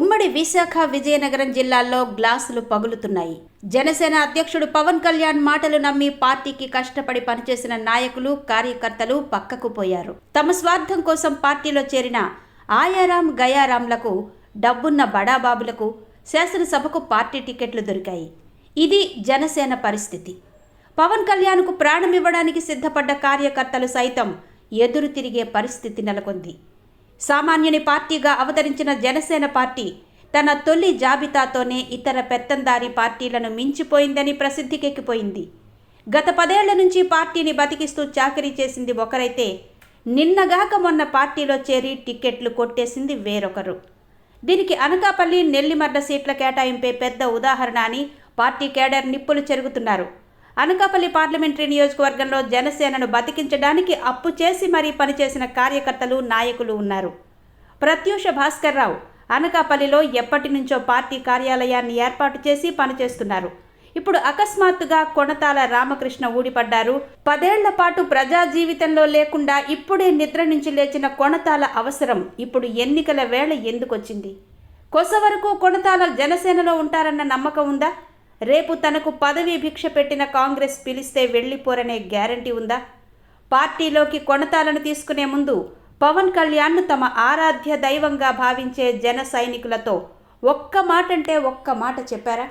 ఉమ్మడి విశాఖ విజయనగరం జిల్లాల్లో గ్లాసులు పగులుతున్నాయి. జనసేన అధ్యక్షుడు పవన్ కళ్యాణ్ మాటలు నమ్మి పార్టీకి కష్టపడి పనిచేసిన నాయకులు కార్యకర్తలు పక్కకు పోయారు. తమ స్వార్థం కోసం పార్టీలో చేరిన ఆయారాం గయారాంలకు డబ్బున్న బడాబాబులకు శాసనసభకు పార్టీ టికెట్లు దొరికాయి. ఇది జనసేన పరిస్థితి. పవన్ కళ్యాణ్కు ప్రాణమివ్వడానికి సిద్ధపడ్డ కార్యకర్తలు సైతం ఎదురు తిరిగే పరిస్థితి నెలకొంది. సామాన్యుని పార్టీగా అవతరించిన జనసేన పార్టీ తన తొలి జాబితాతోనే ఇతర పెత్తందారి పార్టీలను మించిపోయిందని ప్రసిద్ధికెక్కిపోయింది. గత పదేళ్ళ నుంచి పార్టీని బతికిస్తూ చాకరీ చేసింది ఒకరైతే నిన్నగాక మొన్న పార్టీలో చేరి టిక్కెట్లు కొట్టేసింది వేరొకరు. దీనికి అనకాపల్లి నెల్లిమర్ల సీట్ల కేటాయింపే పెద్ద ఉదాహరణ అని పార్టీ కేడర్ నిప్పులు చెరుగుతున్నారు. అనకాపల్లి పార్లమెంటరీ నియోజకవర్గంలో జనసేనను బతికించడానికి అప్పు చేసి మరీ పనిచేసిన కార్యకర్తలు నాయకులు ఉన్నారు. ప్రత్యూష భాస్కర్ రావు అనకాపల్లిలో ఎప్పటి నుంచో పార్టీ కార్యాలయాన్ని ఏర్పాటు చేసి పనిచేస్తున్నారు. ఇప్పుడు అకస్మాత్తుగా కొణతాల రామకృష్ణ ఊడిపడ్డారు. పదేళ్ళ పాటు ప్రజా జీవితంలో లేకుండా ఇప్పుడే నిద్ర నుంచి లేచిన కొణతాల అవసరం ఇప్పుడు ఎన్నికల వేళ ఎందుకొచ్చింది? కొస వరకు కొణతాల జనసేనలో ఉంటారన్న నమ్మకం ఉందా? రేపు తనకు పదవీ భిక్ష పెట్టిన కాంగ్రెస్ పిలిస్తే వెళ్ళిపోరనే గ్యారంటీ ఉందా? పార్టీలోకి కొణతాలను తీసుకునే ముందు పవన్ కళ్యాణ్ను తమ ఆరాధ్య దైవంగా భావించే జన సైనికులతో ఒక్క మాట అంటే ఒక్క మాట చెప్పారా?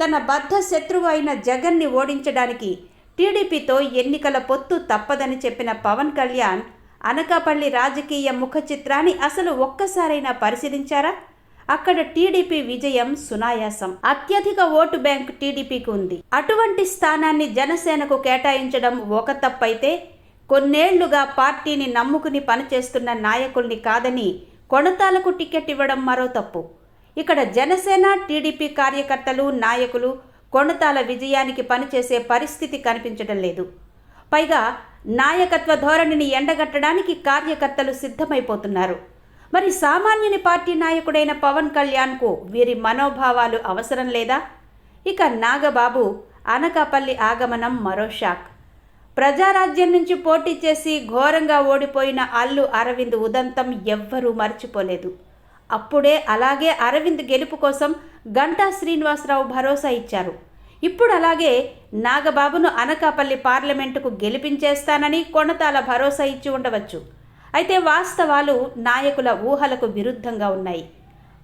తన బద్ధ శత్రువు అయిన జగన్ని ఓడించడానికి టీడీపీతో ఎన్నికల పొత్తు తప్పదని చెప్పిన పవన్ కళ్యాణ్ అనకాపల్లి రాజకీయ ముఖ చిత్రాన్ని అసలు ఒక్కసారైనా పరిశీలించారా? అక్కడ టీడీపీ విజయం సునాయాసం. అత్యధిక ఓటు బ్యాంక్ టీడీపీకి ఉంది. అటువంటి స్థానాన్ని జనసేనకు కేటాయించడం ఒక తప్పైతే కొన్నేళ్ళుగా పార్టీని నమ్ముకుని పనిచేస్తున్న నాయకుల్ని కాదని కొణతాలకు టికెట్ ఇవ్వడం మరో తప్పు. ఇక్కడ జనసేన టీడీపీ కార్యకర్తలు నాయకులు కొణతాల విజయానికి పనిచేసే పరిస్థితి కనిపించడం లేదు. పైగా నాయకత్వ ధోరణిని ఎండగట్టడానికి కార్యకర్తలు సిద్ధమైపోతున్నారు. మరి సామాన్యుని పార్టీ నాయకుడైన పవన్ కళ్యాణ్కు వీరి మనోభావాలు అవసరం లేదా? ఇక నాగబాబు అనకాపల్లి ఆగమనం మరో షాక్. ప్రజారాజ్యం నుంచి పోటీ చేసి ఘోరంగా ఓడిపోయిన అల్లు అరవింద్ ఉదంతం ఎవ్వరూ మర్చిపోలేదు. అప్పుడే అలాగే అరవింద్ గెలుపు కోసం గంటా శ్రీనివాసరావు భరోసా ఇచ్చారు. ఇప్పుడు అలాగే నాగబాబును అనకాపల్లి పార్లమెంటుకు గెలిపించేస్తానని కొణతాల భరోసా ఇచ్చి ఉండవచ్చు. అయితే వాస్తవాలు నాయకుల ఊహలకు విరుద్ధంగా ఉన్నాయి.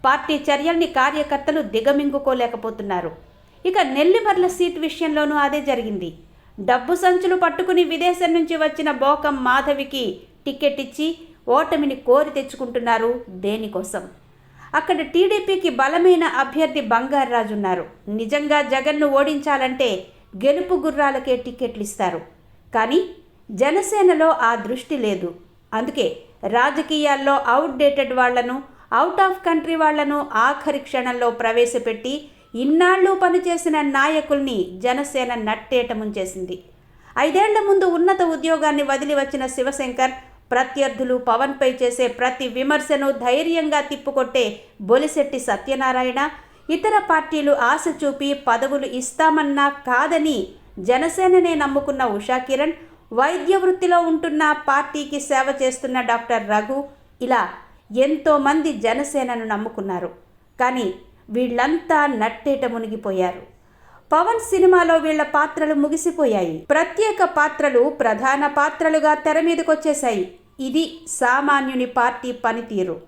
పార్టీ చర్యల్ని కార్యకర్తలు దిగమింగుకోలేకపోతున్నారు. ఇక నెల్లిమర్ల సీట్ విషయంలోనూ అదే జరిగింది. డబ్బు సంచులు పట్టుకుని విదేశం నుంచి వచ్చిన బోకం మాధవికి టికెట్ ఇచ్చి ఓటమిని కోరి తెచ్చుకుంటున్నారు దేనికోసం? అక్కడ టీడీపీకి బలమైన అభ్యర్థి బంగారరాజు ఉన్నారు. నిజంగా జగన్ను ఓడించాలంటే గెలుపు గుర్రాలకే టికెట్లు ఇస్తారు కానీ జనసేనలో ఆ దృష్టి లేదు. అందుకే రాజకీయాల్లో అవుట్డేటెడ్ వాళ్ళను అవుట్ ఆఫ్ కంట్రీ వాళ్ళను ఆఖరి క్షణంలో ప్రవేశపెట్టి ఇన్నాళ్ళు పనిచేసిన నాయకుల్ని జనసేన నట్టేట ముంచేసింది. ఐదేళ్ళ ముందు ఉన్నత ఉద్యోగాన్ని వదిలి వచ్చిన శివశంకర్ ప్రత్యర్థులు పవన్పై చేసే ప్రతి విమర్శను ధైర్యంగా తిప్పుకొట్టే బొలిశెట్టి సత్యనారాయణ ఇతర పార్టీలు ఆశ చూపి పదవులు ఇస్తామన్నా కాదని జనసేననే నమ్ముకున్న ఉషా కిరణ్ వైద్య వృత్తిలో ఉంటున్న పార్టీకి సేవ చేస్తున్న డాక్టర్ రఘు ఇలా ఎంతోమంది జనసేనను నమ్ముకున్నారు. కానీ వీళ్ళంతా నట్టేట మునిగిపోయారు. పవన్ సినిమాలో వీళ్ళ పాత్రలు ముగిసిపోయాయి. ప్రత్యేక పాత్రలు ప్రధాన పాత్రలుగా తెర మీదకొచ్చేశాయి. ఇది సామాన్యుని పార్టీ పనితీరు.